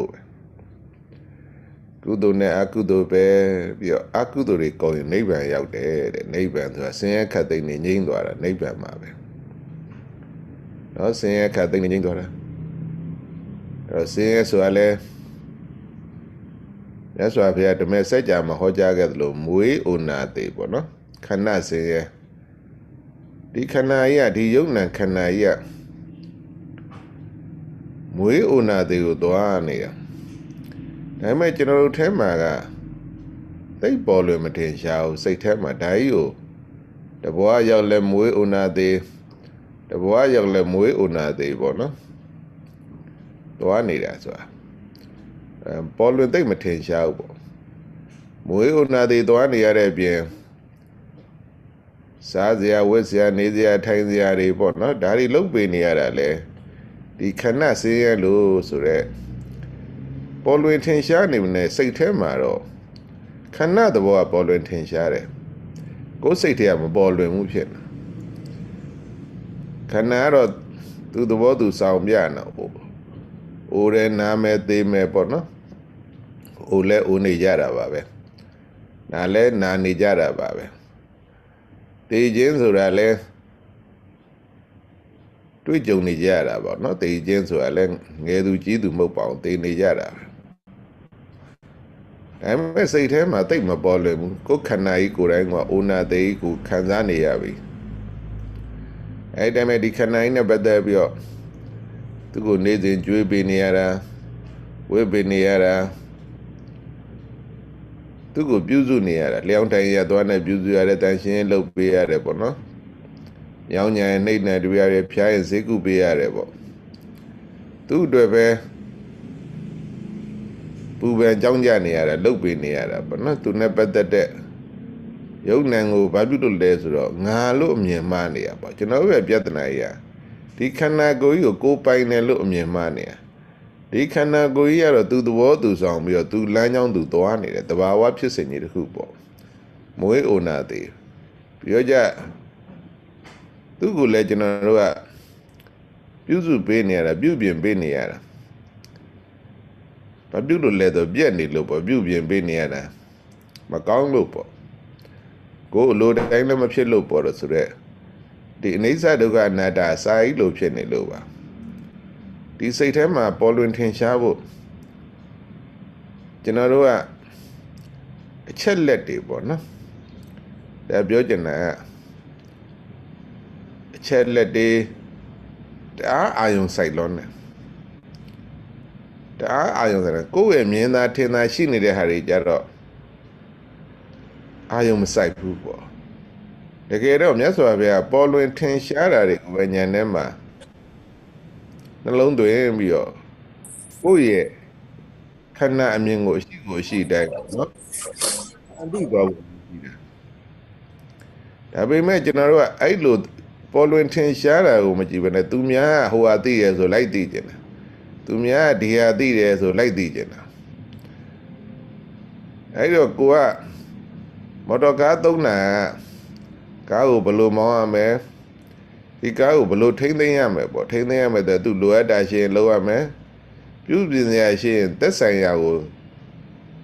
ဖို့ပဲကုသိုလ်နဲ့အကုသိုလ်ပဲပြီးတော့အကုသိုလ်တွေကုန်ရင်နိဗ္ဗာန်ရောက်တယ်တဲ့နိဗ္ဗာန်ဆိုတာဆင်းရဲခတ်သိမ်းနေငြိမ်းသွားတာနိဗ္ဗာန်မှာပဲနော်ဆင်းရဲခတ်သိမ်းနေငြိမ်းသွားတာအဲ့တော့ဆင်းရဲဆိုတာလဲမြတ်စွာဘုရားဓမ္မစကြာမှာဟောကြားခဲ့သလိုမွေးဩနာတိပေါ့နော်ခဏဆင်းရဲဒီခဏကြီးကဒီယုံနံခဏကြီးက မွေးဩနာတိကိုသွားနေတာဒါပေမဲ့ကျွန်တော်တို့ထဲမှာကသိပ်ပေါ်လွင်မတင်ရှားဘူးစိတ်ထဲမှာဓာကြီးကိုတဘွားရောက်လဲမွေးဩနာတိတဘွားရောက်လဲမွေးဩနာတိပေါ့နော်သွားနေတာဆိုတာအဲပေါ်လွင်သိပ်မထင်ရှားဘူးပေါ့မွေးဥနာတိသွားနေရတဲ့အပြင်စားစရာဝတ်စရာနေစရာထိုင်စရာတွေပေါ့နော်ဒါတွေလုပ်ပေးနေရတာလေ ဒီခဏစင်းရဲလို့ဆိုတော့ပေါ်လွင်ထင်ရှားနေမနဲ့စိတ်ထဲမှာတော့ခဏသဘောကပေါ်လွင်ထင်ရှားတယ်ကိုယ်စိတ်ထဲကမပေါ်လွင်မှုဖြစ်နေခဏကတော့သူသဘောသူဆောင်ပြနော်ပေါ့အိုးရဲနားမဲသေးမဲပေါ့နော်အိုးလဲအိုးနေကြတာပါပဲနားလဲနာနေကြတာပါပဲတေခြင်းဆိုတာလဲ တွေ့ကြုံနေကြရတာပေါ့နော်တေခြင်းဆိုတာလဲငယ်သူကြီးသူမဟုတ်ပါဘူးတေနေကြတာပဲဒါပေမဲ့စိတ်ထဲမှာတိတ်မပေါ်လွင်ဘူးကိုယ်ခန္ဓာကြီးကိုယ်တိုင်ကအိုနာသေးကိုခံစားနေရပြီအဲ့ဒါမဲ့ဒီခန္ဓာကြီးနဲ့ပတ်သက်ပြီးတော့သူကိုနေစဉ်ကြွေးပေးနေရတာဝေးပေးနေရတာသူကိုပြုစုနေရတာလျောင်းတိုင်ရသွားနဲ့ပြုစုရတဲ့တန်ရှင်းလုပ်ပေးရတယ်ပေါ့နော်။ ရောင်းညာရဲ့နှိမ့်နဲ့တူရရဲ့ဖျားရဲ့ဈေးကုပေးရတယ်ပေါ့။သူ့အတွက်ပဲပူပန်ကြောင်းကြနေရတာလုပ်ပေးနေရတာပေါ့နော်။သူနဲ့ပတ်သက်တဲ့ယုံနံကိုဘာပြုလို့လဲဆိုတော့ငါလို့အမြင်မှားနေရပေါ့ကျွန်တော်ရဲ့ပြဿနာကြီးကဒီခန္ဓာကိုယ်ကြီးကိုကိုယ်ပိုင်တယ်လို့အမြင်မှားနေရဒီခန္ဓာကိုယ်ကြီးကတော့သူသဘောသူဆောင်ပြီးတော့သူလမ်းကြောင်းသူသွားနေတယ်တဘာဝဖြစ်စဉ်ကြီးတစ်ခုပေါ့မွေးအိုနာသေးပြောကြ သူ့ကိုလည်းကျွန်တော်တို့ကပြုစုပေးနေရတာပြုပြင်ပေးနေရတာဘာပြုလို့လဲဆိုပြက်နေလို့ပေါ့ပြုပြင်ပေးနေရတာမကောင်းလို့ပေါ့ကိုယ်လိုတိုင်းလည်းမဖြစ်လို့ပေါ့တော့ဆိုတော့ဒီအနိစ္စဒုက္ခအနတ္တစာကြီးလို့ဖြစ်နေလို့ပါဒီစိတ်ထဲမှာပေါ်လွင်ထင်ရှားဖို့ကျွန်တော်တို့ကအချက်လက်တွေပေါ့နော်ဒါပြောချင်တာက အချက်လက်တွေတအားအာယုံစိုက်လုံးတယ်တအားအာယုံစိုက်တယ်ကိုယ့်ရဲ့မြင်သာထင်သာရှိနေတဲ့ဟာတွေကြတော့အာယုံမစိုက်ဘူးပေါ့တကယ်တော့မြတ်စွာဘုရားပေါ်လွင်ထင်ရှားတာတွေကိုပဲဉာဏ်ထဲမှာနှလုံးသွင်းပြီးတော့ကိုယ့်ရဲ့ခန္ဓာအမြင်ကိုအရှိကိုအရှိတိုင်းနော်အတိသွားဖို့ရှိတယ်ဒါပေမဲ့ကျွန်တော်တို့ကအဲ့လို ပေါ်လွင်ထင်ရှားတာကိုမကြည့်ဘဲနဲ့သူများဟိုဟာသိရဲဆိုလိုက်သိကျင်တယ်သူများဒီဟာသိတယ်ဆိုလိုက်သိကျင်တာအဲ့တော့ကိုကမော်တော်ကားသုံးတာကားကိုဘယ်လိုမောင်းရမလဲဒီကားကိုဘယ်လိုထိမ့်သိမ်းရမလဲပေါ့ထိမ့်သိမ်းရမယ်တဲ့သူလိုအပ်တာရှိရင်လုပ်ရမယ်ပြုပြင်ရရှိရင်သက်ဆိုင်ရာကို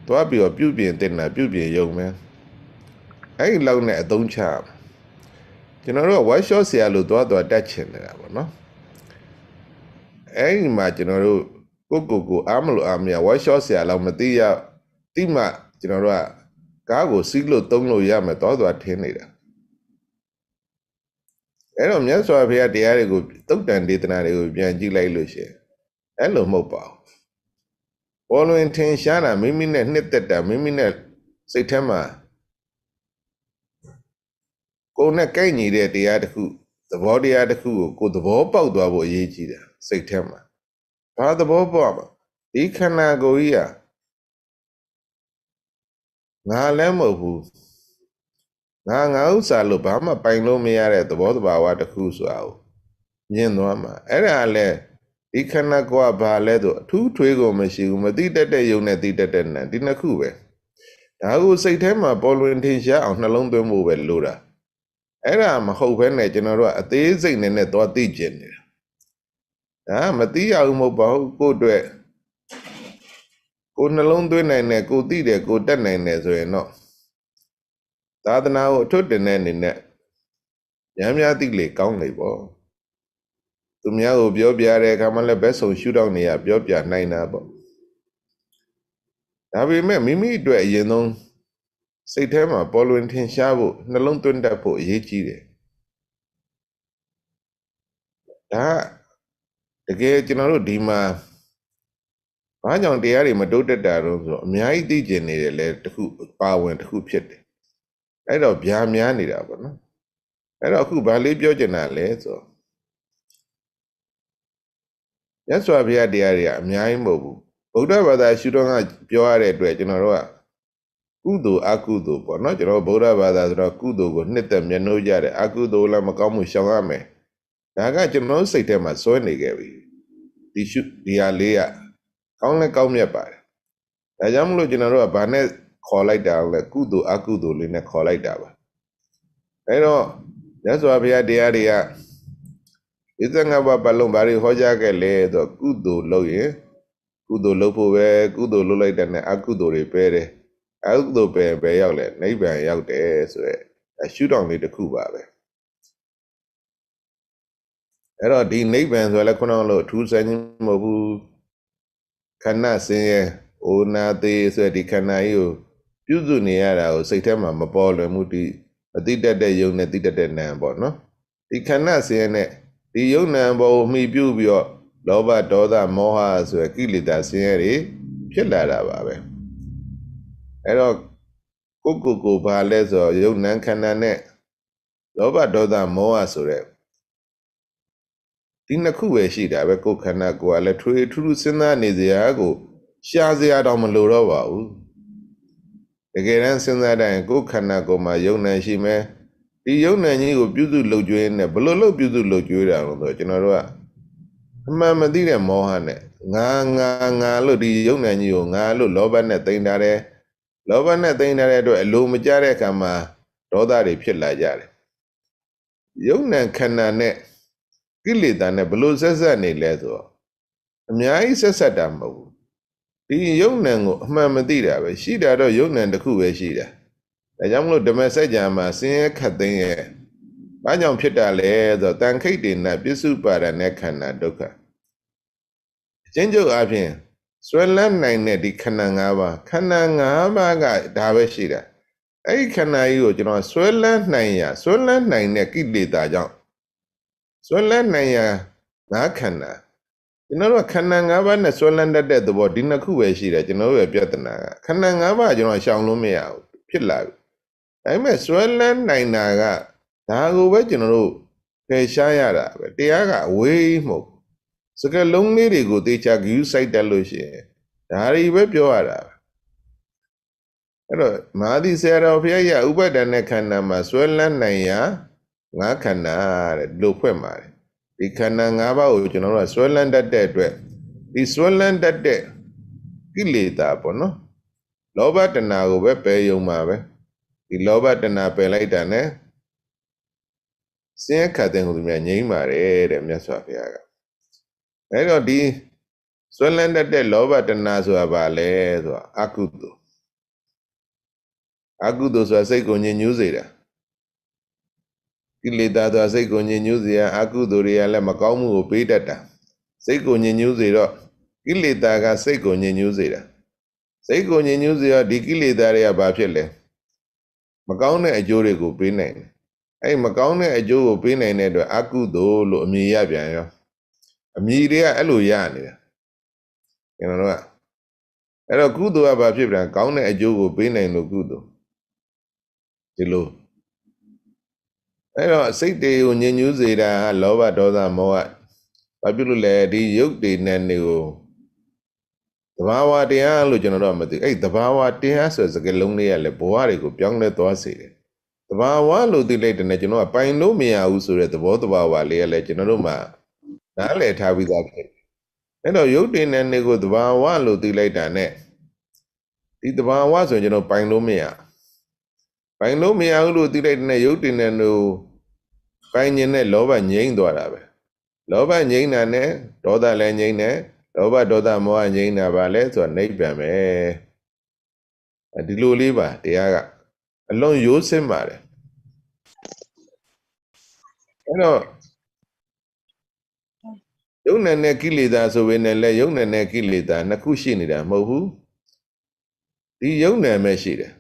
သွားပြီးတော့ပြုပြင်တင်တာပြုပြင်ရုံပဲအဲ့ဒီလောက်နဲ့အသုံးချ ကျွန်တော်တို့က workshop ဆရာလို့သွားသွားတက်ချင်နေတာပေါ့နော်အဲ့ဒီမှာကျွန်တော်တို့ကိုကိုကိုအားမလို့အားမရ workshop ဆရာလောက်မသိရတိမှကျွန်တော်တို့ကကားကိုစီးလို့သုံးလို့ရမယ်သွားသွားထင်းနေတာအဲ့တော့မြတ်စွာဘုရားတရားတွေကိုတုတ်တန်ဒေသနာတွေကိုပြန်ကြည့်လိုက်လို့ရှိရင်အဲ့လိုမဟုတ်ပါဘူးပေါ်လွင်ထင်ရှားတာမိမိနဲ့နှစ်သက်တာမိမိနဲ့စိတ်ထဲမှာ ကိုယ်နဲ့ကိုက်ညီတဲ့တရားတစ်ခုသဘောတရားတစ်ခုကိုကိုယ်သဘောပေါက်သွားဖို့အရေးကြီးတယ်စိတ်ထဲမှာဘာသဘောပေါက်မှာဒီခန္ဓာကိုယ်ကြီးဟာငါလည်းမဟုတ်ဘူးငါငါဥစ္စာလို့ဘာမှပိုင်လို့မရတဲ့သဘောတဘာဝတစ်ခုဆိုတာကိုမြင်သွားမှာအဲ့ဒါလည်းဒီခန္ဓာကိုယ်ကဘာလဲဆိုအထူးထွေးကိုမရှိဘူးမသိတတ်တဲ့ယုံနဲ့သိတတ်တဲ့နာဒီနှစ်ခုပဲဒါကိုစိတ်ထဲမှာပေါ်လွင်ထင်ရှားအောင်နှလုံးသွင်းဖို့ပဲလိုတာ အဲ့ဒါမဟုတ်ဘဲနဲ့ကျွန်တော်တို့ကအသေးစိတ်နဲ့နဲ့သွားသိကျင်နေတာဒါမသိရဘူးမဟုတ်ပါဘူးကိုယ့်အတွက်ကိုနှလုံးသွင်းနိုင်တယ်ကိုသိတယ်ကိုတက်နိုင်တယ်ဆိုရင်တော့သာသနာကိုအထွတ်တင်တဲ့အနေနဲ့များများသိလေကောင်းလေပေါ့သူများကိုပြောပြတဲ့အခါမှလည်းဘက်ဆုံရှုထောင့်နေရပြောပြနိုင်တာပေါ့ဒါပေမဲ့မိမိအတွက်အရင်ဆုံး စိတ်ထဲမှာပေါ်လွင်ထင်ရှားဖို့နှလုံးသွင်းတတ်ဖို့အရေးကြီးတယ်ဒါကတကယ်ကျွန်တော်တို့ဒီမှာဘာကြောင့်တရားတွေမတိုးတက်တာတော့ဆိုတော့အများကြီးသိကျင်နေတယ်လေတခုပါဝင်တခုဖြစ်တယ်အဲ့တော့ဗျာများနေတာပေါ့နော်အဲ့တော့အခုဘာလေးပြောချင်တာလဲဆိုတော့ရသော်ဘုရားတရားတွေကအများကြီးမဟုတ်ဘူးဗုဒ္ဓဘာသာရှုတော့ကပြောရတဲ့အတွက်ကျွန်တော်တို့က ကုသိုလ်အကုသိုလ်ပေါ့နော်ကျွန်တော်ဗုဒ္ဓဘာသာဆိုတော့ကုသိုလ်ကိုနှစ်သက်မျက်နှိုးကြတယ်အကုသိုလ်လည်းမကောင်းမှုရှောင်ရမယ်ဒါကကျွန်တော်စိတ်ထဲမှာစွဲနေခဲ့ပြီဒီရှုဒီဟာလေးကကောင်းလဲကောင်းမြတ်ပါတယ်ဒါကြောင့်မလို့ကျွန်တော်တို့ကဗာနဲ့ခေါ်လိုက်တာလဲကုသိုလ်အကုသိုလ်လေးနဲ့ခေါ်လိုက်တာပါအဲတော့ရသော်ဘုရားတရားတွေကဣသငါဘပလုံးဘာတွေဟောကြားခဲ့လဲဆိုတော့ကုသိုလ်လုပ်ရင်ကုသိုလ်လုပ်ဖို့ပဲကုသိုလ်လုပ်လိုက်တဲ့နဲ့အကုသိုလ်တွေပဲတယ် အကုသိုလ်ပဲပဲရောက်လဲနိဗ္ဗာန်ရောက်တယ်ဆိုရက်ရှုထောင့်လေးတစ်ခုပါပဲအဲ့တော့ဒီနိဗ္ဗာန်ဆိုလည်းခုနကလို့အထူးစံချင်းမဟုတ်ဘူးခန္ဓာဆင်းရဲအိုနာသေးဆိုတဲ့ဒီခန္ဓာကြီးကိုပြုစုနေရတာကိုစိတ်ထဲမှာမပေါ်လွယ်မှုဒီအတိတက်တဲ့ယုံနဲ့တိတက်တဲ့နာမ်ပေါ့နော်ဒီခန္ဓာဆင်းရဲနဲ့ဒီယုံနာမ်ပေါ်ကိုမှီပြုပြီးတော့လောဘဒေါသမောဟဆိုတဲ့ကိလေသာဆင်းရဲတွေဖြစ်လာတာပါပဲ အဲ့တော့ကိုကိုကိုဘာလဲဆိုတော့ယုံနံခန္ဓာနဲ့လောဘဒေါသမောဟဆိုတဲ့ဒီနှစ်ခုပဲရှိတာပဲကိုယ်ခန္ဓာကိုယ်ကလည်းထွေထူးထူးစဉ်းစားနေစရာကို ရှားစရာတော့မလိုတော့ပါဘူးတကယ်တမ်းစဉ်းစားတိုင်းကိုယ်ခန္ဓာကိုယ်မှာယုံနံရှိမယ်ဒီယုံနံကြီးကိုပြုစုလုပ်ကျွေးနေဘလို့လို့ပြုစုလုပ်ကျွေးတာလို့ဆိုကျွန်တော်တို့ကအမှန်မသိတဲ့မောဟနဲ့ငါငါငါလို့ဒီယုံနံကြီးကိုငါလို့လောဘနဲ့တိမ်ထားတယ် လောဘနဲ့တိမ်ထားတဲ့အတွက်အလိုမကျတဲ့အခါမှာဒေါသတွေဖြစ်လာကြတယ်ယုံနံခန္ဓာနဲ့ကိလေသာနဲ့ဘလို့ဆက်ဆက်နေလဲဆိုတော့အများကြီးဆက်ဆက်တာမဟုတ်ဘူးဒီယုံနံကိုအမှန်မသိတာပဲရှိတာတော့ယုံနံတစ်ခုပဲရှိတာဒါကြောင့်မလို့ဓမ္မစကြာမှာဆင်းရဲခတ်သိမ်းရဲ့ဘာကြောင့်ဖြစ်တာလဲဆိုတော့တန်ခိတ်တေနပစ္စုပါဒနဲ့ခန္ဓာဒုက္ခအချင်းချုပ်အပြင် ဆွဲလန်းနိုင်တဲ့ဒီခန္ဓာ၅ပါးခန္ဓာ၅ပါးကဒါပဲရှိတာအဲ့ဒီခန္ဓာကြီးကိုကျွန်တော်ဆွဲလန်းနိုင်ရဆွဲလန်းနိုင်တဲ့ကိလေသာကြောင့်ဆွဲလန်းနိုင်ရငါခန္ဓာကျွန်တော်တို့ခန္ဓာ၅ပါးနဲ့ဆွဲလန်းတတ်တဲ့သဘောဒီနှစ်ခုပဲရှိတယ်ကျွန်တော်တို့ရဲ့ပြဿနာကခန္ဓာ၅ပါးကျွန်တော်ရှောင်လို့မရဘူးဖြစ်လာပြီဒါပေမဲ့ဆွဲလန်းနိုင်တာကဒါကိုပဲကျွန်တော်တို့ဖယ်ရှားရတာပဲတရားကအဝေးမဟုတ် စကလုံးလေးတွေကိုတေချာဂယူးစိုက်တက်လို့ရှိရင်ဒါတွေပဲပြောရတာအဲ့တော့မာသီဆရာတော်ဘုရားရဲ့ဥပဒဏ်နဲ့ခန္ဓာမှာဆွဲလန်းနိုင်ရာငါးခန္ဓာတဲ့လို့ဖွင့်ပါတယ်ဒီခန္ဓာ၅ပါးကိုကျွန်တော်တို့ကဆွဲလန်းတတ်တဲ့အတွက်ဒီဆွဲလန်းတတ်တဲ့ကိလေသာပေါ့နော်လောဘတဏှာကိုပဲပယ်ယုံမှာပဲဒီလောဘတဏှာပယ်လိုက်တာ ਨੇ စင်းခတ်တဲ့ဟိုသူများငြိမ့်ပါတယ်တဲ့မြတ်စွာဘုရားက အဲတော့ဒီဆွဲလန်းတတ်တဲ့လောဘတဏှာဆိုတာဘာလဲဆိုတာအကုသိုလ်အကုသိုလ်ဆိုတာစိတ်ကိုညစ်ညူးစေတာကိလေသာဆိုတာစိတ်ကိုညစ်ညူးစေရအကုသိုလ်တွေကလည်းမကောင်းမှုကိုပေးတတ်တာစိတ်ကိုညစ်ညူးစေတော့ကိလေသာကစိတ်ကိုညစ်ညူးစေတာစိတ်ကိုညစ်ညူးစေတော့ဒီကိလေသာတွေကဘာဖြစ်လဲမကောင်းတဲ့အကျိုးတွေကိုပေးနိုင်တယ်အဲ့မကောင်းတဲ့အကျိုးကိုပေးနိုင်တဲ့အတွက်အကုသိုလ်လို့အမည်ရပြန်ရော အမည်တွေကအဲ့လိုရနေတာကျွန်တော်တို့ကအဲ့တော့ကုသိုလ်ကဘာဖြစ်ပြန်ကောင်းတဲ့အကျိုးကိုပေးနိုင်လို့ကုသိုလ်ဒီလိုအဲ့တော့စိတ်တွေကိုညဉ့်ညူးစေတာလောဘဒေါသမောဟဘာဖြစ်လို့လဲဒီရုပ်တွေနဲ့နေကိုသဘာဝတရားလို့ကျွန်တော်တို့မသိအဲ့သဘာဝတရားဆိုစကားလုံးလေးကလည်းဘဝတွေကိုပြောင်းလဲသွားစေတယ်သဘာဝလို့သိလိုက်တဲ့နဲ့ကျွန်တော်ကပိုင်လို့မရဘူးဆိုတဲ့သဘောသဘာဝလေးကလည်းကျွန်တော်တို့မှ နားလည်ထားပြီးသားဖြစ်အဲ့တော့ရုပ်တင်တဲ့နေကိုသဘာဝလို့သိလိုက်တာနဲ့ဒီသဘာဝဆိုရင်ကျွန်တော်ပိုင်လို့မရပိုင်လို့မရဘူးလို့သိလိုက်တဲ့နဲ့ရုပ်တင်တဲ့နေကိုပိုင်ခြင်းနဲ့လောဘငြိမ့်သွားတာပဲလောဘငြိမ့်တာနဲ့ဒေါသလည်းငြိမ့်တယ်လောဘဒေါသမောဟငြိမ်းတာပါလဲဆိုတာနိဗ္ဗာန်ပဲအဲဒီလိုလေးပါတရားကအလုံးရိုးစင်းပါတယ်အဲ့တော့ ယုံနဲ့နဲ့ကိလေသာဆိုပေနဲ့လဲယုံနဲ့နဲ့ကိလေသာနှစ်ခုရှိနေတာမဟုတ်ဘူးဒီယုံနဲ့ပဲရှိတယ်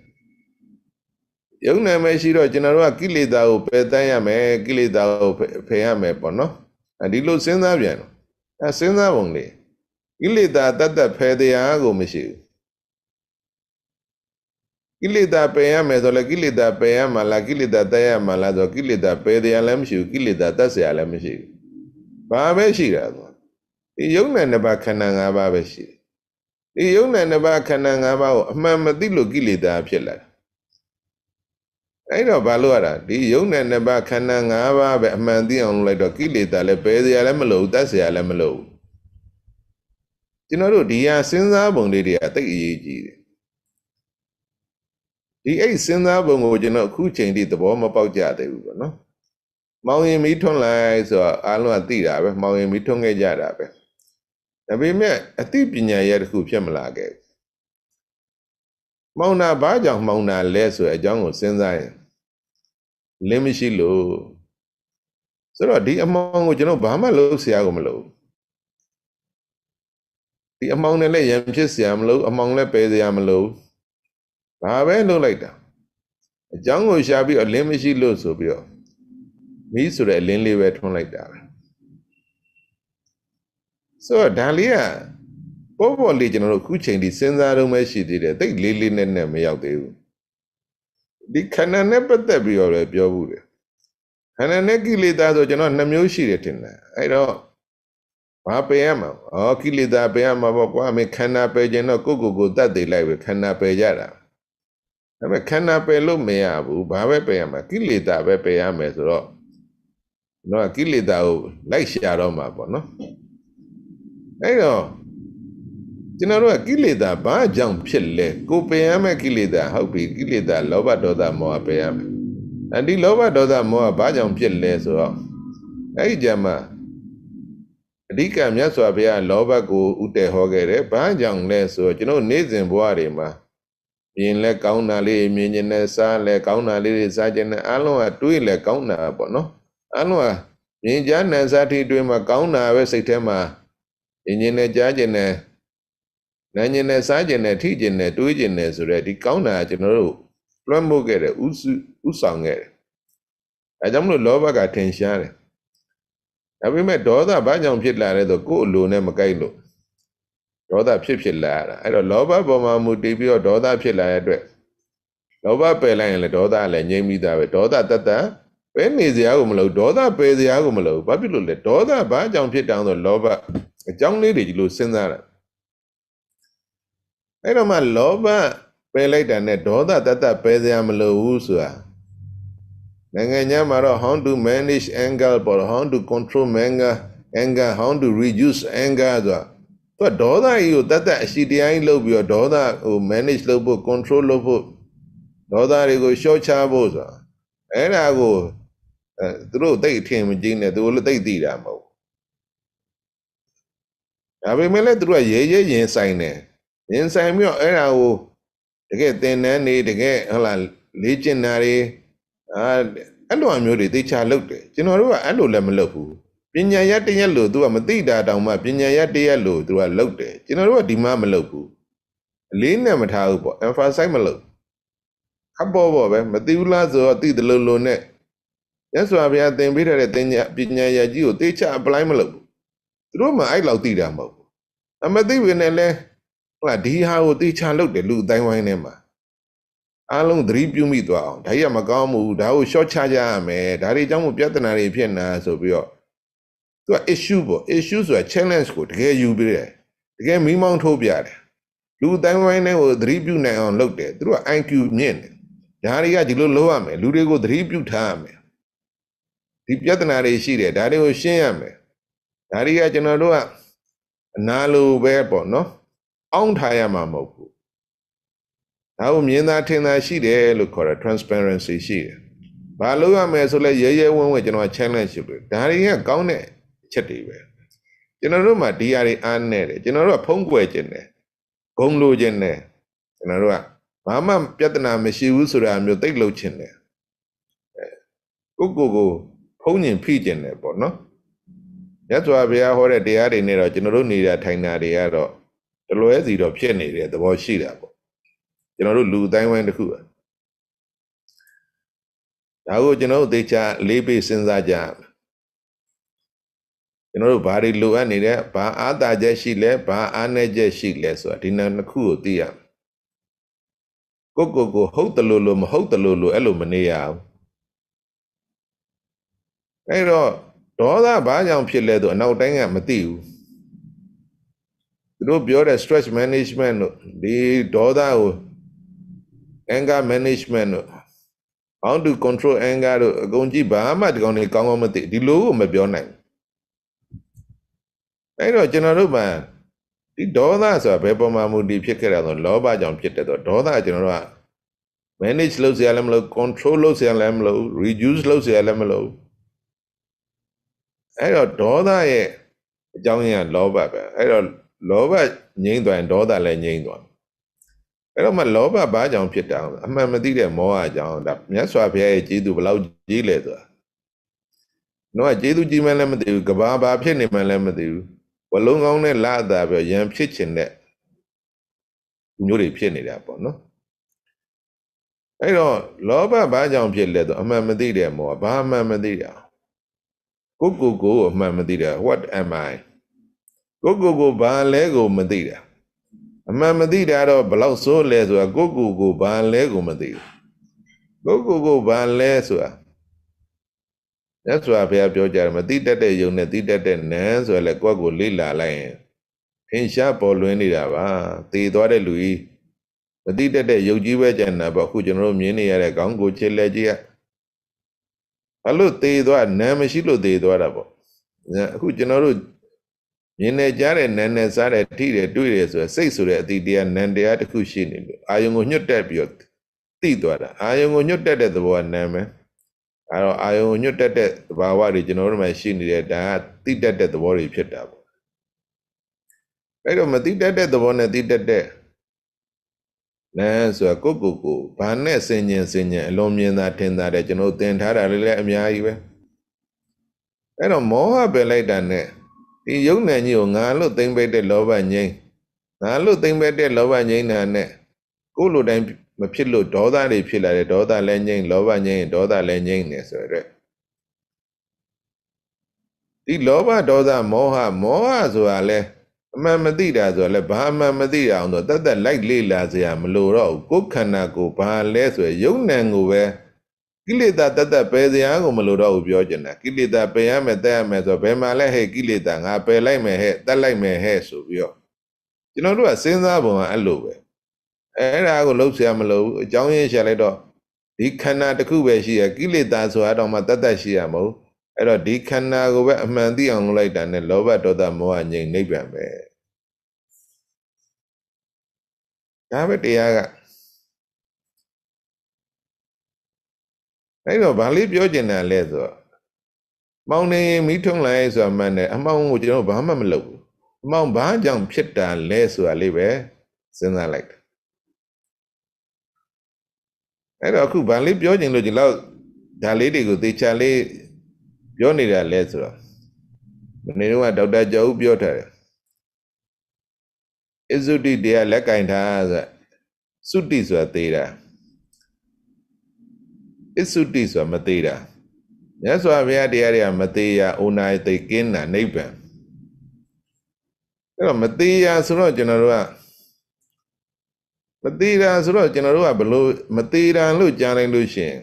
ယုံနဲ့ပဲရှိတော့ကျွန်တော်တို့ကကိလေသာကိုပယ်တန်းရမယ်ကိလေသာကိုဖယ်ရမယ်ပေါ့နော်အဲဒီလိုစဉ်းစားပြန်တော့အဲစဉ်းစားပုံလေးကိလေသာတတ်တတ်ဖယ်တရားကိုမရှိဘူးကိလေသာပယ်ရမယ်ဆိုလည်းကိလေသာပယ်ရမှာလားကိလေသာတတ်ရမှာလားဆိုကိလေသာပယ်တရားလည်းမရှိဘူးကိလေသာတတ်เสียလည်းမရှိဘူး ဘာပဲရှိတာဆိုဒီယုံနဲ့နှစ်ပါးခန္ဓာ၅ပါးပဲရှိတယ်ဒီယုံနဲ့နှစ်ပါးခန္ဓာ၅ပါးကိုအမှန်မသိလို့ကိလေသာဖြစ်လာတယ်အဲ့တော့ဘာလို့ရတာဒီယုံနဲ့နှစ်ပါးခန္ဓာ၅ပါးပဲအမှန်သိအောင်လုပ်လိုက်တော့ကိလေသာလည်းပယ်စရာလည်းမလိုဘူးတတ်စရာလည်းမလိုဘူးကျွန်တော်တို့ဒီဟာစဉ်းစားပုံလေးတွေကတိတ်အရေးကြီးတယ်ဒီအဲ့စဉ်းစားပုံကိုကျွန်တော်အခုချိန်ထိသဘောမပေါက်ကြသေးဘူးပေါ့နော် မောင်ရင်မီးထွန်းလိုက်ဆိုတော့အားလုံးကသိတာပဲမောင်ရင်မီးထွန်းခဲ့ကြတာပဲဒါပေမဲ့အသိပညာရတစ်ခုဖြစ်မလာခဲ့မောင်နာဘာကြောင့်မောင်နာလဲဆိုတဲ့အကြောင်းကိုစဉ်းစားရင်လင်းမရှိလို့ဆိုတော့ဒီအမောင်ကိုကျွန်တော်ဘာမှလုပ်ဆရာကိုမလုပ်ဒီအမောင်နဲ့လည်းရံဖြစ်ဆရာမလုပ်အမောင်လည်းပယ်ဆရာမလုပ်ဘာပဲလုပ်လိုက်တာအကြောင်းကိုရှာပြီးအလင်းမရှိလို့ဆိုပြီးတော့ မီးဆိုတဲ့အလင်းလေးပဲထွန်းလိုက်တာပဲဆိုတော့ဒါလေးကပေါ်ပေါ်လေးကျွန်တော်တို့အခုချိန်ဒီစဉ်းစားတော့မှရှိသေးတယ်တိတ်လေးလေးနဲ့နဲ့မရောက်သေးဘူးဒီခန္ဓာနဲ့ပတ်သက်ပြီးတော့လည်းပြောဘူးတယ်ခန္ဓာနဲ့ကိလေသာဆိုကျွန်တော်နှစ်မျိုးရှိတယ်ထင်တယ်အဲ့တော့ဘာပယ်ရမှာဩကိလေသာပယ်ရမှာပေါ့ကွာမင်းခန္ဓာပယ်ခြင်းတော့ကိုယ့်ကိုယ်ကိုတတ်သိလိုက်ပဲခန္ဓာပယ်ကြတာဒါပေမဲ့ခန္ဓာပယ်လို့မရဘူးဘာပဲပယ်ရမှာကိလေသာပဲပယ်ရမယ်ဆိုတော့ တော့ကိလေသာကိုလိုက်ရှာတော့မှာပေါ့နော်အဲ့တော့ကျွန်တော်တို့ကကိလေသာဘာကြောင့်ဖြစ်လဲကိုပယ်ရမယ့်ကိလေသာဟုတ်ပြီကိလေသာလောဘဒေါသမောဟပယ်ရမယ်အဒီလောဘဒေါသမောဟဘာကြောင့်ဖြစ်လဲဆိုတော့အဲ့ဒီကြမှာအဓိကမြတ်စွာဘုရားလောဘကိုဥတည်ဟောခဲ့တယ်ဘာကြောင့်လဲဆိုတော့ကျွန်တော်နေ့စဉ်ဘဝတွေမှာမြင်လဲကောင်းတာလေးမြင်ကျင်တဲ့စားလဲကောင်းတာလေးတွေစားကျင်တဲ့အလုံးကတွေးလဲကောင်းတာပေါ့နော် အလုံးကမြင်ကြနန်စားထိတွေးမှာကောင်းတာပဲစိတ်ထဲမှာမြင်ကျင်တဲ့ကြားကျင်တဲ့နာကျင်တဲ့စားကျင်တဲ့ထိကျင်တဲ့တွေးကျင်တဲ့ဆိုတဲ့ဒီကောင်းတာကျွန်တော်တို့လွှမ်းမိုးခဲ့တယ်ဥစုဥဆောင်ခဲ့တယ်အဲကြောင့်မလို့လောဘကထင်ရှားတယ်ဒါပေမဲ့ဒေါသဘာကြောင့်ဖြစ်လာလဲဆိုကိုယ်အလိုနဲ့မကိုက်လို့ဒေါသဖြစ်ဖြစ်လာရတာအဲ့တော့လောဘပေါ်မှာမူတည်ပြီးတော့ဒေါသဖြစ်လာရတဲ့အတွက်လောဘပယ်လိုက်ရင်လည်းဒေါသလည်းငြိမ့်ပြီးသားပဲဒေါသတတ်တတ် ပဲနေစရာကိုမလုပ်ဒေါသပယ်စရာကိုမလုပ်ဘာဖြစ်လို့လဲဒေါသဘာကြောင့်ဖြစ်တောင်းဆိုလောဘအကြောင်းလေးတွေဒီလိုစဉ်းစားတာအဲ့တော့မှလောဘပယ်လိုက်တာနဲ့ဒေါသတတ်တတ်ပယ်စရာမလိုဘူးဆိုတာနိုင်ငံခြားမှာတော့ how to manage anger ပေါ် how to control anger anger how to reduce anger ဆိုတာသူကဒေါသကြီးကိုတတ်တတ်အရှိတရားကြီးလုပ်ပြီးတော့ဒေါသဟို manage လုပ်ဖို့ control လုပ်ဖို့ဒေါသတွေကိုရှော့ချဖို့ဆိုတာအဲ့ဒါကို အဲသူတို့တိတ်ထင်မကြည့်နဲ့သူတို့လည်းတိတ်သိတာမဟုတ်ဒါပေမဲ့လည်းသူတို့ကရဲရဲရင်ဆိုင်တယ်ရင်ဆိုင်ပြီးတော့အဲ့ဒါကိုတကယ်သင်တန်းနေတကယ်ဟုတ်လားလေ့ကျင့်တာတွေအာအဲ့လိုအမျိုးတွေသိချလုပ်တယ်ကျွန်တော်တို့ကအဲ့လိုလည်းမလုပ်ဘူးပညာရတရက်လို့သူကမသိတာတောင်မှပညာရတရက်လို့သူကလုပ်တယ်ကျွန်တော်တို့ကဒီမှမလုပ်ဘူးအလေးနဲ့မထားဘူးပေါ့ emphasize မလုပ်ခပ်ပေါ်ပေါ်ပဲမသိဘူးလားဆိုတော့သိတယ်လို့လို့နဲ့ ရသော်ဘုရားသင်ပေးထားတဲ့တင်ညာပညာရကြီးကိုသိချ apply မလုပ်ဘူးသူတို့မှအဲ့လောက်သိတာမဟုတ်ဘူးအမသိဝင်နဲ့လဲဟုတ်လားဒီဟာကိုသိချလုပ်တယ်လူအတိုင်းဝိုင်းထဲမှာအားလုံးသတိပြုမိသွားအောင်ဒါကြီးကမကောင်းဘူးဒါကို short ချကြရမယ်ဒါတွေအကြောင်းကိုပြဿနာတွေဖြစ်နေတာဆိုပြီးတော့သူက issue ပေါ့ issue ဆိုတာ challenge ကိုတကယ်ယူပြီးတယ်တကယ်မိမောင်းထိုးပြတယ်လူအတိုင်းဝိုင်းတွေကိုသတိပြုနိုင်အောင်လုပ်တယ်သူတို့က IQ မြင့်တယ်ဒါတွေကဒီလိုလုပ်ရမယ်လူတွေကိုသတိပြုထားရမယ် ဒီပြဿနာတွေရှိတယ်ဒါတွေကိုရှင်းရမယ်ဒါတွေကကျွန်တော်တို့ကအနာလိုပဲပေါ့နော် အောင်းထားရမှာမဟုတ်ဘူးဒါကိုမြင်သာထင်သာရှိတယ်လို့ခေါ်တာ transparency ရှိတယ်ဘာလို့ရမယ်ဆိုလဲရဲရဲဝံ့ဝံ့ကျွန်တော် challenge လုပ်တယ်ဒါတွေကကောင်းတဲ့အချက်တွေပဲကျကျွန်တော်တို့မှာဒီအရာတွေအားနေတယ်ကျွန်တော်တို့ကဖုံးကွယ်ခြင်းတယ်ဂုံလိုခြင်းတယ်ကျွန်တော်တို့ကဘာမှပြဿနာမရှိဘူးဆိုတာမျိုးသိလို့ခြင်းတယ်ကိုကိုကို ဖုံးညင်ဖိခြင်းတယ်ပေါ့နော်ရသော်ဘုရားဟောတဲ့တရားတွေနဲ့တော့ကျွန်တော်တို့နေတာထိုင်တာတွေကတော့တလွဲစီတော့ဖြစ်နေတဲ့သဘောရှိတာပေါ့ကျွန်တော်တို့လူအတိုင်းဝိုင်းတစ်ခုပါဒါကိုကျွန်တော်တို့သေချာလေးပေးစဉ်းစားကြရမယ်ကျွန်တော်တို့ဘာတွေလိုအပ်နေတယ်ဘာအားသာချက်ရှိလဲဘာအားနည်းချက်ရှိလဲဆိုတာဒီနှစ်ခုကိုသိရမယ်ကိုကိုကိုဟုတ်တယ်လို့လို့မဟုတ်တယ်လို့လို့အဲ့လိုမနေရဘူး အဲ့တော့ဒေါသဘာကြောင့်ဖြစ်လဲဆိုအနောက်တိုင်းကမသိဘူးသူတို့ပြောတဲ့ stress management တို့ဒီဒေါသကို anger management တို့ how to control anger တို့အကုန်ကြည့်ဘာမှဒီကောင်တွေကောင်းကောင်းမသိဒီလိုကိုမပြောနိုင်အဲ့တော့ကျွန်တော်တို့မှဒီဒေါသဆိုတာဘယ်ပုံမှန်မူတည်ဖြစ်ခဲ့တာဆိုလောဘကြောင့်ဖြစ်တဲ့တော့ဒေါသကျွန်တော်တို့က manage လုပ်စရာလည်းမလို control လုပ်စရာလည်းမလို reduce လုပ်စရာလည်းမလို အဲ့တော့ဒေါသရဲ့အကြောင်းရင်းကလောဘပဲအဲ့တော့လောဘငြိမ့်သွားရင်ဒေါသလည်းငြိမ့်သွားအဲ့တော့မှလောဘဘာကြောင့်ဖြစ်တာအမှန်မသိတဲ့မောဟကြောင့်ဒါမြတ်စွာဘုရားရဲ့ကျေးဇူးဘယ်လောက်ကြီးလဲဆိုတာတော့ကျေးဇူးကြီးမှလည်းမသိဘူးကဘာဘာဖြစ်နေမှလည်းမသိဘူးဘလုံးကောင်းနဲ့လာတာပြောရံဖြစ်ချင်တဲ့မျိုးတွေဖြစ်နေတာပေါ့နော်အဲ့တော့လောဘဘာကြောင့်ဖြစ်လဲဆိုအမှန်မသိတဲ့မောဟဘာမှန်မသိတာ ကိုကိုကိုအမှန်မသိတာ what am i ကိုကိုကိုဘာလဲကိုမသိတာအမှန်မသိတာတော့ဘလောက်ဆိုးလဲဆိုတာကိုကိုကိုဘာလဲကိုမသိဘူးကိုကိုကိုဘာလဲဆိုတာမြတ်စွာဘုရားပြောကြတယ်မသိတတ်တဲ့ယုံနဲ့သိတတ်တဲ့နန်းဆိုရလဲကိုယ့်ကိုလေ့လာလိုက်ရင်ထင်ရှားပေါ်လွင်နေတာပါသေသွားတဲ့လူကြီးမသိတတ်တဲ့ယုတ်ကြီးပဲကျန်တာပေါ့အခုကျွန်တော်တို့မြင်နေရတဲ့ခေါင်းကိုချစ်လက်ကြီးက ဘာလို့သေသွားနန်းမရှိလို့သေသွားတာပေါ့အခုကျွန်တော်တို့မြင်နေကြတဲ့နန်းနဲ့စားတဲ့ထိတယ်တွေ့တယ်ဆိုရစိတ်ဆိုတဲ့အတိတရားနန်းတရားတစ်ခုရှိနေလို့အာယုံကိုညှွတ်တက်ပြီးတော့သိသွားတာအာယုံကိုညှွတ်တက်တဲ့သဘောကနန်းပဲအဲတော့အာယုံကိုညှွတ်တက်တဲ့သဘာဝတွေကျွန်တော်တို့မှာရှိနေတဲ့ဒါကသိတတ်တဲ့သဘောတွေဖြစ်တာပေါ့အဲ့တော့မသိတတ်တဲ့သဘောနဲ့သိတတ်တဲ့ နဲဆိုတော့ကိုကိုကိုဘာနဲ့စင်ញင်စင်ញင်အလုံးမြင်သာထင်သာတယ်ကျွန်တော်သင်ထားတာလည်းအများကြီးပဲအဲ့တော့မောဟပဲလိုက်တာနဲ့ဒီယုံနယ်ကြီးကိုငါလို့သိမ့်ပိတ်တဲ့လောဘငြိမ်းငါလို့သိမ့်ပိတ်တဲ့လောဘငြိမ်းတာနဲ့ကိုလိုတိုင်းမဖြစ်လို့ဒေါသတွေဖြစ်လာတယ်ဒေါသလည်းငြိမ်းလောဘငြိမ်းဒေါသလည်းငြိမ်းနေဆိုရက်ဒီလောဘဒေါသမောဟမောဟဆိုတာလဲ အမှန်မသိတာဆိုတာလဲဘာအမှန်မသိအောင်ဆိုတတ်တလိုက်လေ့လာစရာမလိုတော့ဘူးကိုယ်ခန္ဓာကိုဘာလဲဆိုရယုံနံကိုပဲကိလေသာတတ်တတ်ပယ်စရာကိုမလိုတော့ဘူးပြောချင်တာကိလေသာပယ်ရမယ်တတ်ရမယ်ဆိုဘယ်မှာလဲဟဲ့ကိလေသာငါပယ်လိုက်မယ်ဟဲ့တတ်လိုက်မယ်ဟဲ့ဆိုပြီးတော့ကျွန်တော်တို့ကစဉ်းစားပုံကအဲ့လိုပဲအဲ့ဒါကိုလှုပ်ရှားမလို့အကြောင်းရင်းရှာလိုက်တော့ဒီခန္ဓာတစ်ခုပဲရှိရကိလေသာဆိုတာတော့မှတတ်တတ်ရှိရမဟုတ်အဲ့တော့ဒီခန္ဓာကိုပဲအမှန်သိအောင်လုပ်လိုက်တာနဲ့လောဘဒေါသမောဟငြိမ်နိဗ္ဗာန်ပဲ ဒါပဲတရားကအဲ့တော့ဗာလေးပြောကျင်တာလဲဆိုတော့မောင်နေမိထုံလိုက်ဆိုတာမှန်တယ်အမောင်ကိုကျွန်တော်ဘာမှမလုပ်ဘူးအမောင်ဘာကြောင့်ဖြစ်တာလဲဆိုတာလေးပဲစဉ်းစားလိုက်အဲ့တော့အခုဗာလေးပြောကျင်လို့ဒီလောက်ဒါလေးတွေကိုသေချာလေးပြောနေတာလဲဆိုတော့မနေ့ကဒေါက်တာကျော်ဦးပြောထားတယ် အဇုတိတရားလက်ကင်ထားဆိုသုတိဆိုတာသေးတာအစ္စုတိဆိုတာမသေးတာမြတ်စွာဘုရားတရားတွေကမသေးရအိုနာသိကင်းတာနိဗ္ဗာန်အဲ့တော့မသေးရဆိုတော့ကျွန်တော်တို့ကမသေးတာဆိုတော့ကျွန်တော်တို့ကဘလို့မသေးတာလို့ကြားလိုက်လို့ရှိရင်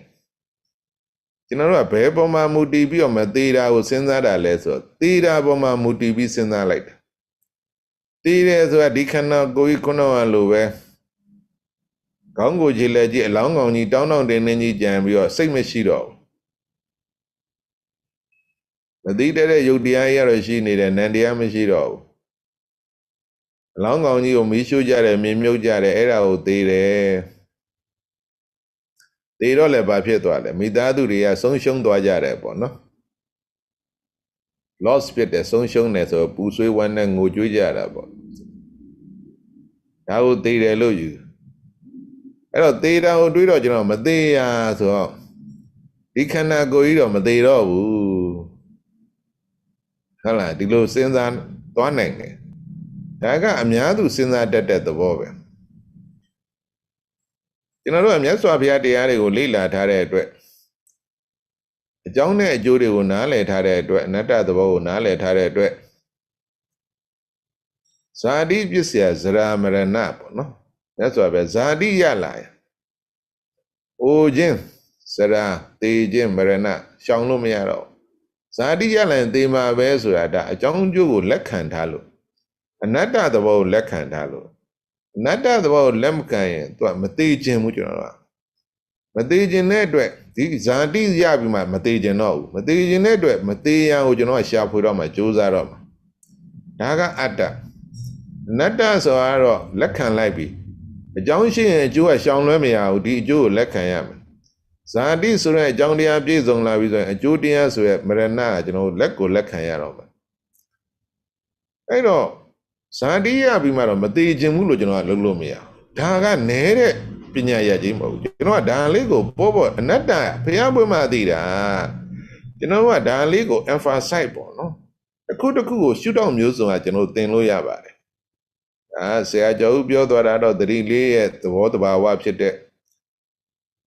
ကျွန်တော်တို့ကဘယ်ပုံမှာမူတည်ပြီးတော့မသေးတာကိုစဉ်းစားတာလဲဆိုတော့သေးတာပုံမှာမူတည်ပြီးစဉ်းစားလိုက်တာ သေးတယ်ဆိုတာဒီခန္ဓာကိုယ်ကြီးခုနကလိုပဲခေါင်းကိုကြည်လက်ကြီးအလောင်းကောင်ကြီးတောင်းတောင်းတင်းတင်းကြီးကြံပြီးတော့စိတ်မရှိတော့ဘူးမသိတဲ့ရုပ်တရားရတော့ရှိနေတယ်နံတရားမရှိတော့ဘူးအလောင်းကောင်ကြီးကိုမီးရှို့ကြတယ်မြင်မြုပ်ကြတယ်အဲ့ဒါကိုသိတယ်သိတော့လည်းဘာဖြစ်သွားလဲမိသားစုတွေကဆုံးရှုံးသွားကြတယ်ပေါ့နော် loss ဖြစ်တယ်ဆုံးရှုံးတယ်ဆိုတော့ပူဆွေးဝမ်းနဲ့ငိုကြွေးကြတာပေါ့ဒါကိုသိတယ်လို့ယူအဲ့တော့သေတာကိုတွေးတော့ကျွန်တော်မသေးရဆိုတော့ဒီခန္ဓာကိုယ်ကြီးတော့မသေးတော့ဘူးဟုတ်လားဒီလိုစဉ်းစားသွားနိုင်တယ်ဒါကအများသူစဉ်းစားတတ်တဲ့သဘောပဲကျွန်တော်တို့ကမြတ်စွာဘုရားတရားတွေကိုလေ့လာထားတဲ့အတွက် အကြောင်းနဲ့အကျိုးတွေကိုနားလည်ထားတဲ့အတွက်အနတ္တသဘောကိုနားလည်ထားတဲ့အတွက်ဇာတိပစ္စယဇရာမရဏပေါ့နော်မြတ်စွာဘုရားဇာတိရလာရင်အိုခြင်းဇရာတေခြင်းမရဏရှောင်လို့မရတော့ဇာတိရလာရင်သေမှာပဲဆိုတာဒါအကြောင်းအကျိုးကိုလက်ခံထားလို့အနတ္တသဘောကိုလက်ခံထားလို့အနတ္တသဘောကိုလက်မခံရင်သူကမသေးခြင်းဘူးကျွန်တော်တို့က မသေးခြင်းတဲ့အတွက်ဒီဇာတိရပြီးမှမသေးခြင်းတော့ဘူးမသေးခြင်းတဲ့အတွက်မသေးရကိုကျွန်တော်ကရှာဖွေတော့မှကြိုးစားတော့မှဒါကအတ္တအနတ္တဆိုတာကတော့လက်ခံလိုက်ပြီအကြောင်းရှိရင်အကျိုးကရှောင်လွှဲမရဘူးဒီအကျိုးကိုလက်ခံရမယ်ဇာတိဆိုတဲ့အကြောင်းတရားပြည့်စုံလာပြီဆိုရင်အကျိုးတရားဆိုရဲ့မရဏကကျွန်တော်တို့လက်ကိုလက်ခံရတော့မယ်အဲ့တော့ဇာတိရပြီးမှတော့မသေးခြင်းဘူးလို့ကျွန်တော်ကလုပ်လို့မရဘူးဒါကနဲတဲ့ ပညာရခြင်းမဟုတ်ဘူးကျွန်တော်ကဒါလေးကိုပေါ်ပေါ်အနတ္တဖျားပွင့်မှသိတာကျွန်တော်ကဒါလေးကို emphasize ပေါ့နော်တစ်ခုတစ်ခုကိုရှုထောင့်မျိုးစုံကကျွန်တော်သင်လို့ရပါတယ်အာဆရာကျော်ဦးပြောသွားတာတော့သတိလေးရဲ့သဘောတဘာဝဖြစ်တဲ့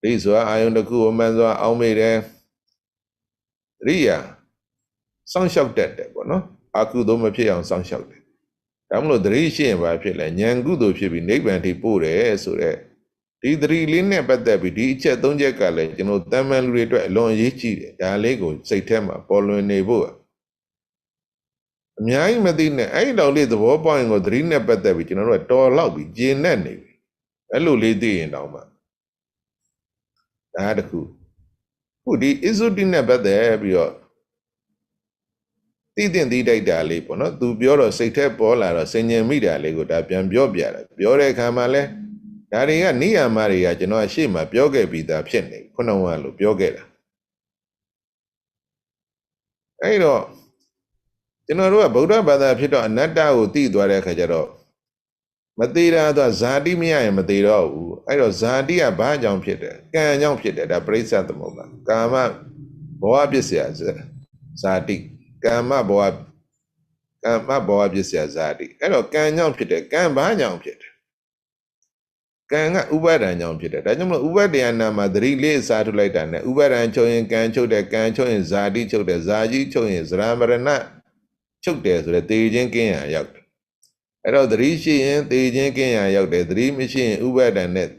ဒီဆိုအာယုန်တစ်ခုအမှန်စွာအောင်းမိတယ်ရိယာစောင့်ရှောက်တတ်တယ်ပေါ့နော်အကုသို့မဖြစ်အောင်စောင့်ရှောက်တယ်ဒါမလို့သတိရှိရင်ဘာဖြစ်လဲဉာဏ်ကုသိုလ်ဖြစ်ပြီးနိဗ္ဗာန်ထိပို့တယ်ဆိုတော့ ဒီသတိလေးနဲ့ပတ်သက်ပြီးဒီအချက်သုံးချက်ကလည်းကျွန်တော်တမန်လူတွေအတွက်အလွန်အရေးကြီးတယ်ဒါလေးကိုစိတ်ထဲမှာပေါ်လွင်နေဖို့အများကြီးမသိနဲ့အဲ့ဒီတော့လေးသဘောပေါက်ရင်ကိုသတိနဲ့ပတ်သက်ပြီးကျွန်တော်တို့ကတော်လောက်ပြီးကျင်နဲ့နေပြီအဲ့လိုလေးသိရင်တောင်မှဒါတခုခုဒီ isoty နဲ့ပတ်သက်ပြီးတော့သိတဲ့သိတိုက်တာလေးပေါ့နော်သူပြောတော့စိတ်ထဲပေါ်လာတော့စင်ញင်မိတာလေးကိုဒါပြန်ပြောပြတယ်ပြောတဲ့အခါမှာလဲ ဒါတွေကနိယာမတွေကကျွန်တော်ရှေ့မှာပြောခဲ့ပြီးသားဖြစ်နေခုနကလို့ပြောခဲ့တာအဲ့တော့ကျွန်တော်တို့ကဗုဒ္ဓဘာသာဖြစ်တော့အနတ္တကိုသိသွားတဲ့အခါကျတော့မသေးတာတော့ဇာတိမရရင်မသေးတော့ဘူးအဲ့တော့ဇာတိကဘာကြောင့်ဖြစ်တယ်ကံကြောင့်ဖြစ်တယ်ဒါပရိစ္ဆသမုပ္ပါကာမဘောဟပစ္စယဇာတိကာမဘောဟကာမဘောဟပစ္စယဇာတိအဲ့တော့ကံကြောင့်ဖြစ်တယ်ကံဘာကြောင့်ဖြစ်တယ် ကံကဥပါဒံကြောင့်ဖြစ်တယ်ဒါကြောင့်မလို့ဥပါဒယနာမှာသတိလေးစားထုတ်လိုက်တာနဲ့ဥပါဒံချုပ်ရင်ကံချုပ်တယ်ကံချုပ်ရင်ဇာတိချုပ်တယ်ဇာကြီးချုပ်ရင်ဇရာမရဏချုပ်တယ်ဆိုတော့တေခြင်းကင်းရရောက်တယ်အဲ့တော့သတိရှိရင်တေခြင်းကင်းရရောက်တယ်သတိမရှိရင်ဥပါဒံနဲ့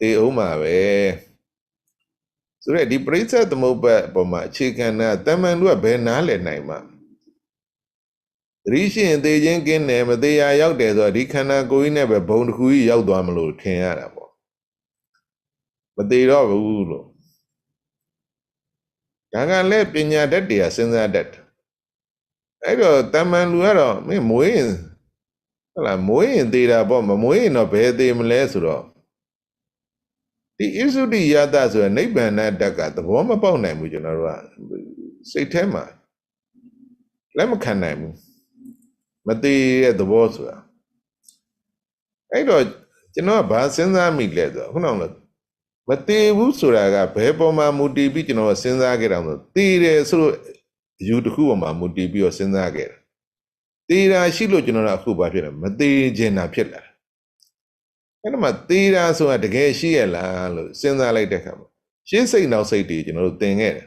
တေအောင်မှာပဲဆိုတော့ဒီပရိစ္ဆေသမုပ္ပါပေါ်မှာအခြေခံတာတမန်တို့ကဘယ်နားလည်နိုင်မှာ သတိရှိရင်သေခြင်းကင်းတယ်မသေးရရောက်တယ်ဆိုတော့ဒီခန္ဓာကိုယ်ကြီးနဲ့ပဲဘုံတစ်ခုကြီးရောက်သွားမလို့ထင်ရတာပေါ့မသေးတော့ဘူးလို့ဒါကလည်းပညာတတ်တရားစဉ်းစားတတ်တယ်အဲ့တော့တမန်လူကတော့မင်းမွေးရင်ဟုတ်လားမွေးရင်သေးတာပေါ့မမွေးရင်တော့ဘယ်သေးမလဲဆိုတော့ဒီဣသုတိယတဆိုရနိဗ္ဗာန်တက်ကသဘောမပေါက်နိုင်ဘူးကျွန်တော်တို့ကစိတ်ထဲမှာလက်မခံနိုင်ဘူး မသေးတဲ့သဘောဆိုတာအဲ့တော့ကျွန်တော်ကဘာစဉ်းစားမိလဲဆိုတော့ခုနကမသေးဘူးဆိုတာကဘယ်ပေါ်မှာမူတည်ပြီးကျွန်တော်စဉ်းစားခဲ့တာမလို့သေတယ်ဆိုလို့ယူတစ်ခုပေါ်မှာမူတည်ပြီးတော့စဉ်းစားခဲ့တာသေတာရှိလို့ကျွန်တော်ကအခုဘာဖြစ်လဲမသေးခြင်းတာဖြစ်လာအဲ့တော့မှသေတာဆိုတာတကယ်ရှိရလားလို့စဉ်းစားလိုက်တဲ့အခါမှာရှင်းစိတ်နောက်စိတ်တွေကျွန်တော်တို့သင်ခဲ့တယ်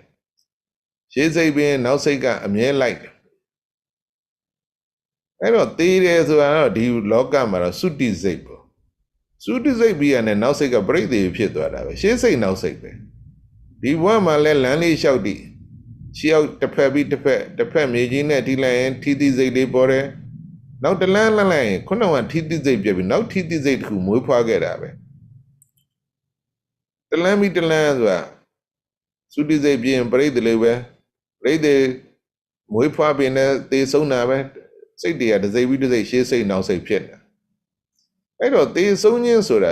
ရှင်းစိတ်ပင်နောက်စိတ်ကအမြဲလိုက်တယ် အဲ့တော့သေးတယ်ဆိုတာတော့ဒီလောကမှာတော့သုတိစိတ်ပေါ့သုတိစိတ်ပြီးရတဲ့နောက်စိတ်ကပြိသေဖြစ်သွားတာပဲရှင်းစိတ်နောက်စိတ်ပဲဒီဘဝမှာလဲလမ်းလေးလျှောက်တည်ရှေ့ရောက်တစ်ဖက်ပြီးတစ်ဖက်တစ်ဖက်မြေကြီးနဲ့ထိလိုက်ရင်ထီသီစိတ်လေးပေါ်တယ်နောက်တလန်းလန်းလိုက်ရင်ခုနကထီသီစိတ်ပြပြီးနောက်ထီသီစိတ်တစ်ခုမွေးဖွားခဲ့တာပဲတလန်းပြီးတလန်းဆိုတာသုတိစိတ်ပြင်ပြိသေလေးပဲပြိသေမွေးဖွားပြီးနဲ့သေဆုံးတာပဲ စိတ်တွေကတစ်စိတ်ပြီးတစ်စိတ်ရှေးစိတ်နောက်စိတ်ဖြစ်နေအဲ့တော့သေဆုံးခြင်းဆိုတာ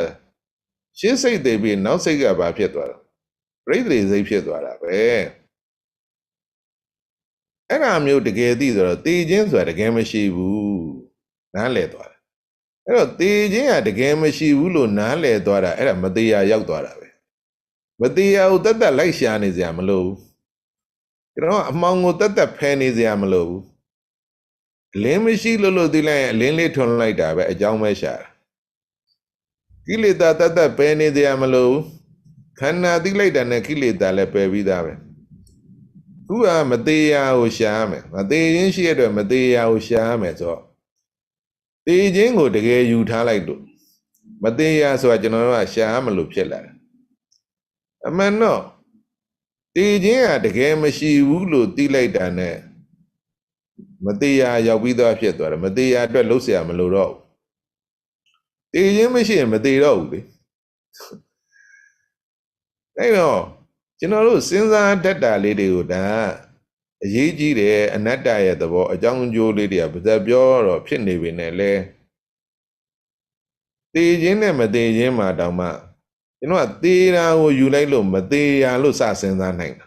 ရှေးစိတ်သေးပြီးနောက်စိတ်ကဘာဖြစ်သွားတာပြိသေစိတ်ဖြစ်သွားတာပဲအဲ့ဒါမျိုးတကယ်သိဆိုတော့တေခြင်းဆိုတာတကယ်မရှိဘူးနားလည်သွားတယ်အဲ့တော့တေခြင်းကတကယ်မရှိဘူးလို့နားလည်သွားတာအဲ့ဒါမတရားရောက်သွားတာပဲမတရားကိုတတ်တတ်လိုက်ရှာနေစရာမလိုဘူးကျွန်တော်ကအမှောင်ကိုတတ်တတ်ဖယ်နေစရာမလိုဘူးအ လင်းမရှိလို့လို့သိလိုက်ရင်အလင်းလေးထွန်းလိုက်တာပဲအကြောင်းပဲရှာတာကိလေသာတတ်တတ်ပယ်နေစရာမလိုဘူးခန္ဓာသိလိုက်တာနဲ့ကိလေသာလည်းပယ်ပြီးသားပဲခုကမသေးရကိုရှာရမယ်မသေးခြင်းရှိရတဲ့မသေးရကိုရှာရမယ်ဆိုတော့သေခြင်းကိုတကယ်ယူထားလိုက်လို့မသေးရဆိုတာကျွန်တော်တို့ကရှာရမလို့ဖြစ်လာတယ်အမှန်တော့သေခြင်းကတကယ်မရှိဘူးလို့သိလိုက်တာနဲ့ မသေးရရောက်ပြီးသားဖြစ်သွားတယ်မသေးရအတွက်လှုပ်เสียမလို့တော့သေခြင်းမရှိရင်မသေးတော့ဘူးလေအဲ့တော့ကျွန်တော်တို့စဉ်းစားတတ်တာလေးတွေကိုဒါအရေးကြီးတယ်အနတ္တရဲ့သဘောအကြောင်းအကျိုးလေးတွေကပါဇက်ပြောတော့ဖြစ်နေပြီနဲ့လဲတေခြင်းနဲ့မတေခြင်းမှာတောင်မှကျွန်တော်ကတေတာကိုယူလိုက်လို့မတေရလို့စစဉ်းစားနိုင်တာ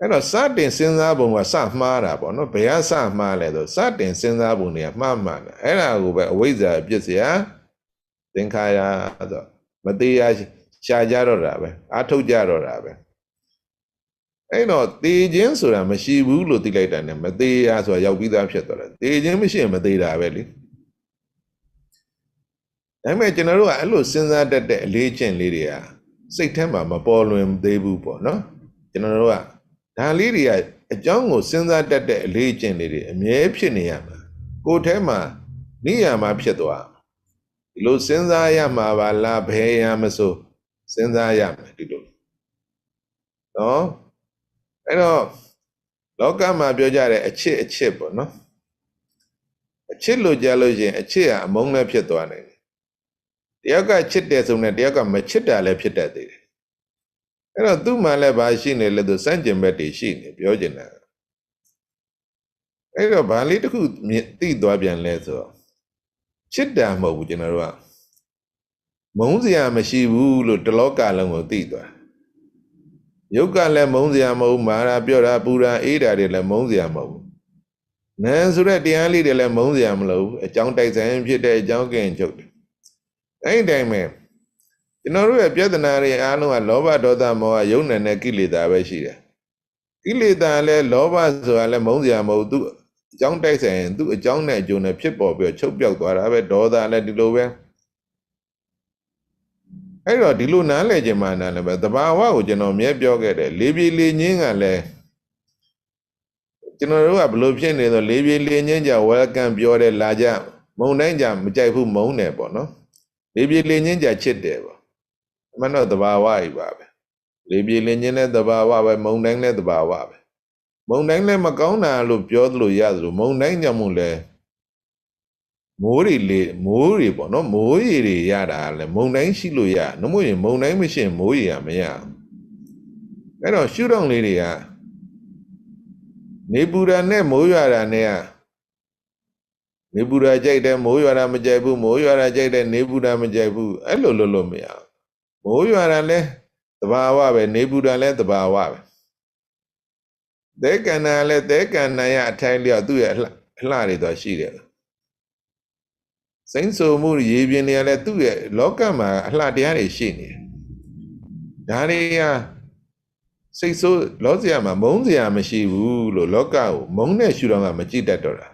အဲ့တော့စတင်စဉ်းစားပုံကစမှားတာပေါ့နော်ဘယ်ကစမှားလဲဆိုစတင်စဉ်းစားပုံတွေကမှားမှန်တယ်အဲ့ဒါကိုပဲအဝိဇ္ဇာပြစ်စရာသင်္ခါရဆိုမသေးရရှာကြတော့တာပဲအာထုတ်ကြတော့တာပဲအဲ့တော့သေခြင်းဆိုတာမရှိဘူးလို့သိလိုက်တာ ਨੇ မသေးရဆိုတာရောက်ပြီးသားဖြစ်သွားတယ်သေခြင်းမရှိရင်မသေးတာပဲလေဒါပေမဲ့ကျွန်တော်တို့ကအဲ့လိုစဉ်းစားတတ်တဲ့အလေးအကျင့်လေးတွေကစိတ်ထဲမှာမပေါ်လွင်သေးဘူးပေါ့နော်ကျွန်တော်တို့က ဒါလေးတွေကအကြောင်းကိုစဉ်းစားတတ်တဲ့အလေးကျင့်လေးတွေအမြဲဖြစ်နေရမှာကိုယ်ထဲမှာနိယာမဖြစ်သွားဒီလိုစဉ်းစားရမှာပါလားဘယ်ရမဆိုစဉ်းစားရမယ်ဒီလိုနော်အဲ့တော့လောကမှာပြောကြတဲ့အချစ်အချစ်ပေါ့နော်အချစ်လို့ကြားလို့ရှိရင်အချစ်ဟာအမုန်းလည်းဖြစ်သွားနိုင်တယ်တယောက်ကချစ်တယ်ဆိုရင်တယောက်ကမချစ်တာလည်းဖြစ်တတ်သေးတယ် အဲ့တော့သူ့မှာလည်းဘာရှိနေလဲသူစန့်ကျင်ဘက်တွေရှိနေပြောချင်တာအဲ့တော့ဘာလေးတစ်ခုသိသွားပြန်လဲဆိုတော့ချစ်တာမဟုတ်ဘူးကျွန်တော်တို့ကမုန်းစရာမရှိဘူးလို့တလောကလုံးကိုသိသွားယုတ်ကလည်းမုန်းစရာမဟုတ်မာရာပြောတာပူရာအေးတာတွေလည်းမုန်းစရာမဟုတ်နန်းဆိုတဲ့တရားလေးတွေလည်းမုန်းစရာမလိုဘူးအကြောင်းတိုက်ဆိုင်ဖြစ်တဲ့အကြောင်းကင်ချုပ်တယ်အဲ့ဒီတိုင်းပဲ ကျွန်တော်တို့ရဲ့ပြဿနာတွေအားလုံးကလောဘဒေါသမောဟယုံနယ်နဲ့ကိလေသာပဲရှိတယ်ကိလေသာလည်းလောဘဆိုတာလည်းမုန်းစရာမဟုတ်သူအကြောင်းတိုက်ဆိုင်ရင်သူ့အကြောင်းနဲ့အကျိုးနဲ့ဖြစ်ပေါ်ပြီးချုပ်ပြောက်သွားတာပဲဒေါသလည်းဒီလိုပဲအဲ့တော့ဒီလိုနားလည်ခြင်းမှနားလည်ပဲတဘာဝကိုကျွန်တော်မြဲပြောခဲ့တယ်လေးပြေလေးချင်းကလည်းကျွန်တော်တို့ကဘလို့ဖြစ်နေတော့လေးပြေလေးချင်းကြ welcome ပြောတယ်လာကြမုံတိုင်းကြမကြိုက်ဘူးမုံတယ်ပေါ့နော်လေးပြေလေးချင်းကြချစ်တယ်ပေါ့ အမှန်တော့တဘာဝကြီးပါပဲလေးပြေလေးချင်းလည်းတဘာဝပဲမုံတိုင်းလည်းတဘာဝပဲမုံတိုင်းလည်းမကောင်းတာလို့ပြောသလိုရသလိုမုံတိုင်းကြောင့်မို့လဲမိုးတွေလေမိုးတွေပေါ့နော်မိုးရေတွေရတာလဲမုံတိုင်းရှိလို့ရနှမို့ရင်မုံတိုင်းမရှိရင်မိုးရေကမရအဲ့တော့ရှုတော့လေးတွေကနေပူရာနဲ့မိုးရွာတာနဲ့ကနေပူရာကြိုက်တယ်မိုးရွာတာမကြိုက်ဘူးမိုးရွာတာကြိုက်တယ်နေပူရာမကြိုက်ဘူးအဲ့လိုလို့လို့မရ မိုးရွာတာလဲတဘာဝပဲနေပူရာလဲတဘာဝပဲသဲကန္နာလဲသဲကန္နာရအထိုင်လျောက်သူ့ရဲ့အလှတွေတော့ရှိတယ်စိမ့်ဆိုမှုရေပြင်တွေကလည်းသူ့ရဲ့လောကမှာအလှတရားတွေရှိနေတယ်ဒါတွေကစိတ်ဆိုးလောစရာမှာမုန်းစရာမရှိဘူးလို့လောကကိုမုန်းတဲ့ရှုတော့ကမကြည့်တတ်တော့တာ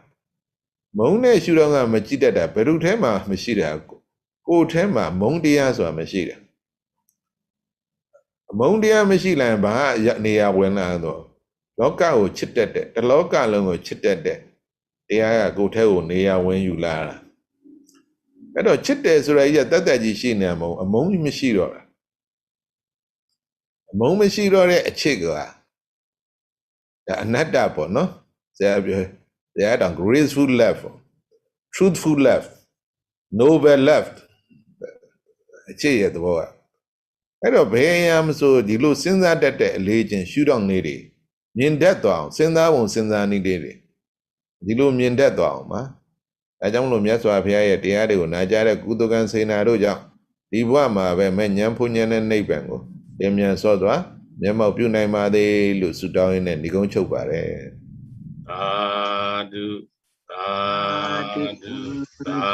မုန်းတဲ့ရှုတော့ကမကြည့်တတ်တာဘယ်သူထဲမှာမရှိတာကိုယ်ထဲမှာမုန်းတရားဆိုတာမရှိတ ယ်မုန်းတရားမရှိလိုက်ဘာနေရာဝင်လာတော့လောကကိုချစ်တတ်တဲ့တလောကလုံးကိုချစ်တတ်တဲ့တရားကကိုယ်ထဲကိုနေရာဝင်ယူလာတာအဲ့တော့ချစ်တယ်ဆိုရကြီးကတတ်တတ်ကြီးရှိနေမှာမဟုတ်အမုန်းကြီးမရှိတော့တာအမုန်းမရှိတော့တဲ့အချစ်ကဒါအနတ္တပေါ့နော်ဆရာပြောဆရာတောင် graceful love truthful love noble love အချစ်ရဲ့သဘောက အဲ့တော့ဘယ်ရမဆိုဒီလိုစဉ်းစားတတ်တဲ့အလေးချင်းရှုတော့နေတွေမြင်တတ်သွားအောင်စဉ်းစားပုံစဉ်းစားနည်းလေးတွေဒီလိုမြင်တတ်သွားအောင်ပါအဲကြောင့်မလို့မြတ်စွာဘုရားရဲ့တရားတွေကိုနာကြားတဲ့ကုသကံစေနာတို့ကြောင့်ဒီဘဝမှာပဲမဲ့ဉာဏ်ဖုန်ဉာဏ်နဲ့နိဗ္ဗာန်ကိုလင်းမြန်စောစွာမျက်မှောက်ပြုနိုင်ပါသေးလို့ဆုတောင်းရင်းနဲ့ညီကုန်းချုပ်ပါတယ်သာဓုသာဓုသာ